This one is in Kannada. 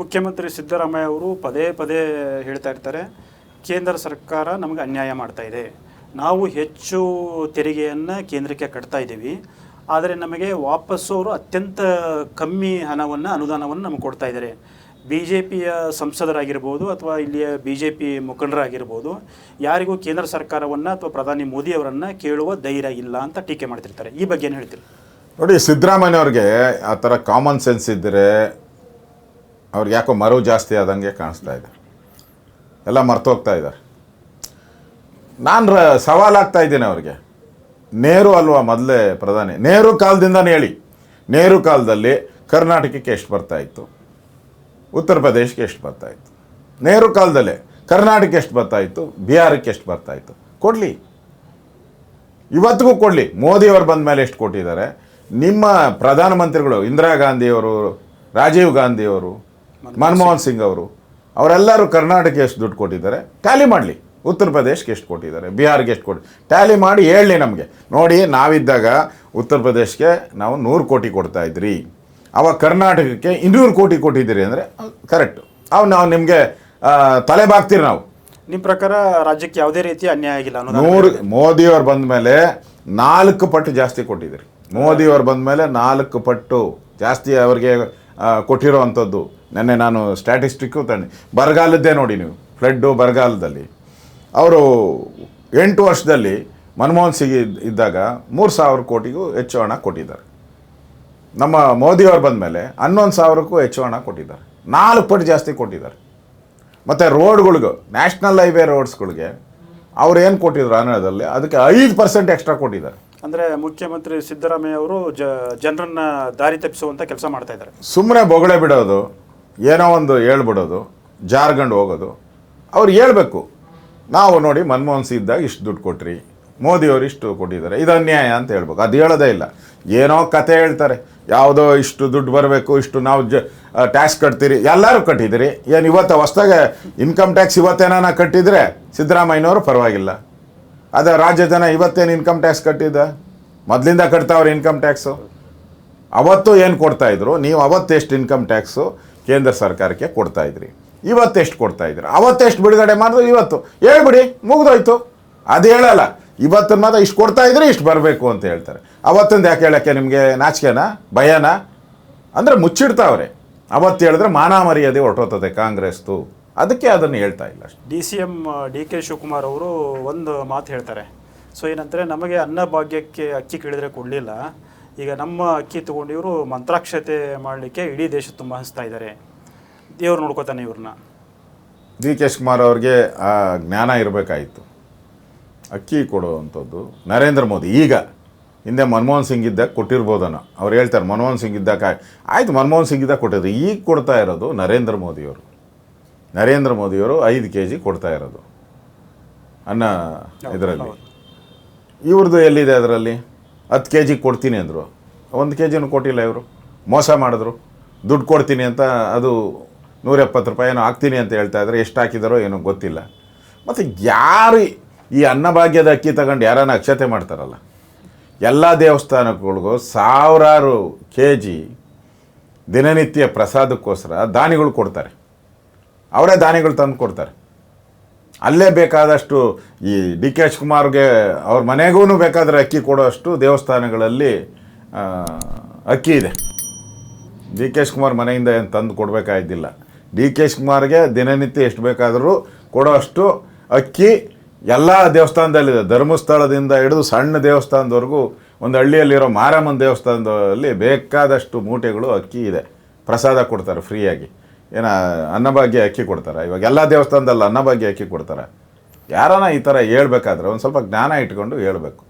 ಮುಖ್ಯಮಂತ್ರಿ ಸಿದ್ದರಾಮಯ್ಯ ಅವರು ಪದೇ ಪದೇ ಹೇಳ್ತಾ ಇರ್ತಾರೆ, ಕೇಂದ್ರ ಸರ್ಕಾರ ನಮಗೆ ಅನ್ಯಾಯ ಮಾಡ್ತಾ ಇದೆ. ನಾವು ಹೆಚ್ಚು ತೆರಿಗೆಯನ್ನು ಕೇಂದ್ರಕ್ಕೆ ಕಟ್ತಾ ಇದ್ದೀವಿ. ಆದರೆ ನಮಗೆ ವಾಪಸ್ಸು ಅವರು ಅತ್ಯಂತ ಕಮ್ಮಿ ಹಣವನ್ನು, ಅನುದಾನವನ್ನು ನಮಗೆ ಕೊಡ್ತಾ ಇದ್ದಾರೆ. ಬಿ ಜೆ ಪಿಯ ಸಂಸದರಾಗಿರ್ಬೋದು ಅಥವಾ ಇಲ್ಲಿಯ ಬಿ ಜೆ ಪಿ ಮುಖಂಡರಾಗಿರ್ಬೋದು, ಯಾರಿಗೂ ಕೇಂದ್ರ ಸರ್ಕಾರವನ್ನು ಅಥವಾ ಪ್ರಧಾನಿ ಮೋದಿ ಅವರನ್ನು ಕೇಳುವ ಧೈರ್ಯ ಇಲ್ಲ ಅಂತ ಟೀಕೆ ಮಾಡ್ತಿರ್ತಾರೆ. ಈ ಬಗ್ಗೆ ಏನು ಹೇಳ್ತೀರಿ? ನೋಡಿ ಸಿದ್ದರಾಮಯ್ಯವ್ರಿಗೆ ಆ ಥರ ಕಾಮನ್ ಸೆನ್ಸ್ ಇದ್ದರೆ ಅವ್ರಿಗೆ ಯಾಕೋ ಮರವು ಜಾಸ್ತಿ ಆದಂಗೆ ಕಾಣಿಸ್ತಾ ಇದೆ. ಎಲ್ಲ ಮರ್ತೋಗ್ತಾ ಇದ್ದಾರೆ. ನಾನು ರ ಸವಾಲಾಗ್ತಾ ಇದ್ದೀನಿ ಅವ್ರಿಗೆ. ನೇರು ಅಲ್ವಾ ಮೊದಲೇ ಪ್ರಧಾನಿ? ನೇರು ಕಾಲದಿಂದನೇ ಹೇಳಿ. ನೇರು ಕಾಲದಲ್ಲಿ ಕರ್ನಾಟಕಕ್ಕೆ ಎಷ್ಟು ಬರ್ತಾಯಿತ್ತು ಉತ್ತರ ಪ್ರದೇಶಕ್ಕೆ ಎಷ್ಟು ಬರ್ತಾಯಿತ್ತು ನೇರು ಕಾಲದಲ್ಲೇ ಕರ್ನಾಟಕ ಎಷ್ಟು ಬರ್ತಾಯಿತ್ತು ಬಿಹಾರಕ್ಕೆ ಎಷ್ಟು ಬರ್ತಾಯಿತ್ತು ಕೊಡಲಿ. ಇವತ್ತಿಗೂ ಕೊಡಲಿ. ಮೋದಿಯವರು ಬಂದ ಮೇಲೆ ಎಷ್ಟು ಕೊಟ್ಟಿದ್ದಾರೆ? ನಿಮ್ಮ ಪ್ರಧಾನಮಂತ್ರಿಗಳು, ಇಂದಿರಾ ಗಾಂಧಿಯವರು, ರಾಜೀವ್ ಗಾಂಧಿಯವರು ಮನಮೋಹನ್ ಸಿಂಗ್. ಅವರು. ಅವರೆಲ್ಲರೂ ಕರ್ನಾಟಕ ಎಷ್ಟು ದುಡ್ಡು ಕೊಟ್ಟಿದ್ದಾರೆ? ಟ್ಯಾಲಿ ಮಾಡಲಿ. ಉತ್ತರ ಪ್ರದೇಶಕ್ಕೆ ಎಷ್ಟು ಕೊಟ್ಟಿದ್ದಾರೆ? ಬಿಹಾರ್ಗೆ ಎಷ್ಟು ಕೊಟ್ಟು? ಟ್ಯಾಲಿ ಮಾಡಿ ಹೇಳಲಿ ನಮಗೆ. ನೋಡಿ ನಾವಿದ್ದಾಗ ಉತ್ತರ ಪ್ರದೇಶಕ್ಕೆ ನಾವು ನೂರು ಕೋಟಿ ಕೊಡ್ತಾ ಇದ್ರಿ. ಅವಾಗ ಕರ್ನಾಟಕಕ್ಕೆ ಇನ್ನೂರು ಕೋಟಿ ಕೊಟ್ಟಿದ್ದೀರಿ ಅಂದರೆ ಕರೆಕ್ಟು. ಅವು ನಾವು ನಿಮಗೆ ತಲೆ ಬಾಗ್ತೀರಿ ನಾವು. ನಿಮ್ಮ ಪ್ರಕಾರ ರಾಜ್ಯಕ್ಕೆ ಯಾವುದೇ ರೀತಿ ಅನ್ಯಾಯ ಆಗಿಲ್ಲ ನೂರು ಮೋದಿಯವ್ರು ಬಂದ ಮೇಲೆ ನಾಲ್ಕು ಪಟ್ಟು ಜಾಸ್ತಿ ಕೊಟ್ಟಿದ್ದೀರಿ. ಮೋದಿಯವ್ರು ಬಂದ ಮೇಲೆ ನಾಲ್ಕು ಪಟ್ಟು ಜಾಸ್ತಿ ಅವ್ರಿಗೆ ಕೊಟ್ಟಿರೋ ಅಂಥದ್ದು ನೆನ್ನೆ ನಾನು ಸ್ಟ್ಯಾಟಿಸ್ಟಿಕ್ಕು ತಂದೆ ಬರಗಾಲದ್ದೇ ನೋಡಿ ನೀವು. ಫ್ಲಡ್ಡು ಬರಗಾಲದಲ್ಲಿ. ಅವರು ಎಂಟು ವರ್ಷದಲ್ಲಿ ಮನಮೋಹನ್ ಸಿಂಗ್ ಇದ್- ಇದ್ದಾಗ ಮೂರು ಸಾವಿರ ಕೋಟಿಗೂ ಹೆಚ್ಚು ಹಣ ಕೊಟ್ಟಿದ್ದಾರೆ. ನಮ್ಮ ಮೋದಿಯವ್ರು ಬಂದ ಮೇಲೆ ಹನ್ನೊಂದು ಸಾವಿರಕ್ಕೂ ಹೆಚ್ಚು ಹಣ ಕೊಟ್ಟಿದ್ದಾರೆ. ನಾಲ್ಕು ಪಟ್ಟು ಜಾಸ್ತಿ ಕೊಟ್ಟಿದ್ದಾರೆ. ಮತ್ತು ರೋಡ್ಗಳಿಗೂ, ನ್ಯಾಷನಲ್ ಹೈವೇ ರೋಡ್ಸ್ಗಳಿಗೆ ಅವ್ರು ಏನು ಕೊಟ್ಟಿದ್ರು ಅನ್ನೋದಲ್ಲಿ ಅದಕ್ಕೆ ಐದು ಪರ್ಸೆಂಟ್ ಎಕ್ಸ್ಟ್ರಾ ಕೊಟ್ಟಿದ್ದಾರೆ. ಅಂದ್ರೆ ಮುಖ್ಯಮಂತ್ರಿ ಸಿದ್ದರಾಮಯ್ಯ ಅವರು ಜ, ಜನರನ್ನ ದಾರಿ ತಪ್ಪಿಸುವಂತ ಕೆಲಸ ಮಾಡ್ತಾ ಇದ್ದಾರೆ. ಸುಮ್ಮನೆ ಬೊಗಳೆ ಬಿಡೋದು, ಏನೋ ಒಂದು ಹೇಳ್ಬಿಡೋದು, ಜಾರ್ಗಂಡು ಹೋಗೋದು, ಅವ್ರು ಹೇಳ್ಬೇಕು. ನಾವು ನೋಡಿ ಮನಮೋಹನ್ ಸಿಂಗ್ ಇದ್ದಾಗ ಇಷ್ಟು ದುಡ್ಡು ಕೊಟ್ರಿ ಮೋದಿಯವರು ಇಷ್ಟು ಕೊಟ್ಟಿದ್ದಾರೆ, ಇದು ಅನ್ಯಾಯ ಅಂತ ಹೇಳ್ಬೇಕು. ಅದು ಹೇಳೋದೇ ಇಲ್ಲ. ಏನೋ ಕತೆ ಹೇಳ್ತಾರೆ, ಯಾವುದೋ ಇಷ್ಟು ದುಡ್ಡು ಬರಬೇಕು, ಇಷ್ಟು ನಾವು ಜ ಟ್ಯಾಕ್ಸ್ ಕಟ್ತೀರಿ, ಎಲ್ಲರೂ ಕಟ್ಟಿದ್ದೀರಿ. ಏನು ಇವತ್ತು ಹೊಸ್ದಾಗೆ ಇನ್ಕಮ್ ಟ್ಯಾಕ್ಸ್ ಇವತ್ತೇನಾನ ಕಟ್ಟಿದರೆ ಸಿದ್ದರಾಮಯ್ಯನವರು ಪರವಾಗಿಲ್ಲ. ಅದೇ ರಾಜ್ಯ ಜನ ಇವತ್ತೇನು ಇನ್ಕಮ್ ಟ್ಯಾಕ್ಸ್ ಕಟ್ಟಿದ್ದ ಮೊದಲಿಂದ ಕಟ್ತಾವ್ರೆ ಇನ್ಕಮ್ ಟ್ಯಾಕ್ಸು ಅವತ್ತು ಏನು ಕೊಡ್ತಾ ಇದ್ರು? ನೀವು ಅವತ್ತೆಷ್ಟು ಇನ್ಕಮ್ ಟ್ಯಾಕ್ಸು ಕೇಂದ್ರ ಸರ್ಕಾರಕ್ಕೆ ಕೊಡ್ತಾ ಇದ್ರಿ. ಇವತ್ತೆಷ್ಟು ಕೊಡ್ತಾ ಇದ್ರಿ? ಅವತ್ತೆಷ್ಟು ಬಿಡುಗಡೆ ಮಾಡಿದ್ರು ಇವತ್ತು? ಹೇಳ್ಬಿಡಿ, ಮುಗಿದೋಯ್ತು. ಅದು ಹೇಳಲ್ಲ. ಇವತ್ತಿನ ಮಾತ್ರ ಇಷ್ಟು ಕೊಡ್ತಾ ಇದ್ರೆ, ಇಷ್ಟು ಬರಬೇಕು ಅಂತ ಹೇಳ್ತಾರೆ. ಅವತ್ತೊಂದು ಯಾಕೆ ಹೇಳೋಕ್ಕೆ ನಿಮಗೆ ನಾಚಿಕೆನಾ? ಭಯನಾ? ಅಂದರೆ ಮುಚ್ಚಿಡ್ತಾವ್ರೆ. ಅವತ್ತು ಹೇಳಿದ್ರೆ ಮಾನ ಮರ್ಯಾದೆ ಹೊರಟೋತದೆ ಕಾಂಗ್ರೆಸ್ದು. ಅದಕ್ಕೆ ಅದನ್ನು ಹೇಳ್ತಾ ಇಲ್ಲ ಅಷ್ಟೇ. D C M D K Shivakumar ಅವರು ಒಂದು ಮಾತು ಹೇಳ್ತಾರೆ. ಸೊ ಏನಂತಾರೆ ನಮಗೆ ಅನ್ನಭಾಗ್ಯಕ್ಕೆ ಅಕ್ಕಿ ಕೇಳಿದರೆ ಕೊಡಲಿಲ್ಲ. ಈಗ ನಮ್ಮ ಅಕ್ಕಿ ತಗೊಂಡು ಇವರು ಮಂತ್ರಾಕ್ಷತೆ ಮಾಡಲಿಕ್ಕೆ ಇಡೀ ದೇಶ ತುಂಬ ಹಂಚ್ತಾ ಇದ್ದಾರೆ. ದೇವ್ರು ನೋಡ್ಕೋತಾನೆ ಇವ್ರನ್ನ. ಡಿ ಕೆ ಶಿವಕುಮಾರ್ ಅವ್ರಿಗೆ ಆ ಜ್ಞಾನ ಇರಬೇಕಾಯಿತು. ಅಕ್ಕಿ ಕೊಡುವಂಥದ್ದು ನರೇಂದ್ರ ಮೋದಿ. ಈಗ ಹಿಂದೆ ಮನಮೋಹನ್ ಸಿಂಗ್ ಇದ್ದಾಗ ಕೊಟ್ಟಿರ್ಬೋದನ. ಅವ್ರು ಹೇಳ್ತಾರೆ ಮನಮೋಹನ್ ಸಿಂಗ್ ಇದ್ದಾಗ ಆಯ್ತು ಮನಮೋಹನ್ ಸಿಂಗ್ ಇದ್ದಾಗ ಕೊಟ್ಟಿದ್ರು. ಈಗ ಕೊಡ್ತಾ ಇರೋದು ನರೇಂದ್ರ ಮೋದಿಯವರು. ನರೇಂದ್ರ ಮೋದಿಯವರು ಐದು ಕೆ ಜಿ ಕೊಡ್ತಾ ಇರೋದು. ಅನ್ನ ಇದರಲ್ಲಿ. ಇವ್ರದ್ದು ಎಲ್ಲಿದೆ ಅದರಲ್ಲಿ? ಹತ್ತು ಕೆ ಜಿ ಕೊಡ್ತೀನಿ ಅಂದರು. ಒಂದು ಕೆ ಜಿನೂ ಕೊಟ್ಟಿಲ್ಲ ಇವರು. ಮೋಸ ಮಾಡಿದ್ರು. ದುಡ್ಡು ಕೊಡ್ತೀನಿ ಅಂತ ಅದು ನೂರ ಎಪ್ಪತ್ತು ರೂಪಾಯಿ ಏನೋ ಹಾಕ್ತೀನಿ ಅಂತ ಹೇಳ್ತಾ ಇದ್ದಾರೆ ಎಷ್ಟು ಹಾಕಿದಾರೋ ಏನೋ ಗೊತ್ತಿಲ್ಲ. ಮತ್ತು ಯಾರು ಈ ಅನ್ನಭಾಗ್ಯದ ಅಕ್ಕಿ ತಗೊಂಡು ಯಾರನ್ನ ಅಕ್ಷತೆ ಮಾಡ್ತಾರಲ್ಲ? ಎಲ್ಲ ದೇವಸ್ಥಾನಗಳಿಗೂ ಸಾವಿರಾರು ಕೆ ಜಿ ದಿನನಿತ್ಯ ಪ್ರಸಾದಕ್ಕೋಸ್ಕರ ದಾನಿಗಳು ಕೊಡ್ತಾರೆ. ಅವರೇ ದಾನಿಗಳು ತಂದು ಕೊಡ್ತಾರೆ. ಅಲ್ಲೇ ಬೇಕಾದಷ್ಟು ಈ ಡಿ ಕೆ ಶಿವಕುಮಾರ್ಗೆ ಅವ್ರ ಮನೆಗೂ ಬೇಕಾದರೆ ಅಕ್ಕಿ ಕೊಡೋಷ್ಟು ದೇವಸ್ಥಾನಗಳಲ್ಲಿ ಅಕ್ಕಿ ಇದೆ. ಡಿ ಕೆ ಶಿವಕುಮಾರ್ ಮನೆಯಿಂದ ಏನು ತಂದು ಕೊಡಬೇಕಾಗಿದ್ದಿಲ್ಲ ಡಿ ಕೆ ಶಿವಕುಮಾರ್ಗೆ ದಿನನಿತ್ಯ ಎಷ್ಟು ಬೇಕಾದರೂ ಕೊಡೋಷ್ಟು ಅಕ್ಕಿ ಎಲ್ಲ ದೇವಸ್ಥಾನದಲ್ಲಿದೆ. ಧರ್ಮಸ್ಥಳದಿಂದ ಹಿಡಿದು ಸಣ್ಣ ದೇವಸ್ಥಾನದವರೆಗೂ ಒಂದು ಹಳ್ಳಿಯಲ್ಲಿರೋ ಮಾರಮ್ಮನ ದೇವಸ್ಥಾನದಲ್ಲಿ ಬೇಕಾದಷ್ಟು ಮೂಟೆಗಳು ಅಕ್ಕಿ ಇದೆ. ಪ್ರಸಾದ ಕೊಡ್ತಾರೆ ಫ್ರೀಯಾಗಿ. ಏನ ಅನ್ನಭಾಗ್ಯ ಅಕ್ಕಿ ಕೊಡ್ತಾರೆ? ಇವಾಗ ಎಲ್ಲ ದೇವಸ್ಥಾನದಲ್ಲಿ ಅನ್ನಭಾಗ್ಯ ಅಕ್ಕಿ ಕೊಡ್ತಾರೆ? ಯಾರನ್ನ ಈ ಥರ ಹೇಳ್ಬೇಕಾದ್ರೆ ಒಂದು ಸ್ವಲ್ಪ ಜ್ಞಾನ ಇಟ್ಕೊಂಡು ಹೇಳ್ಬೇಕು.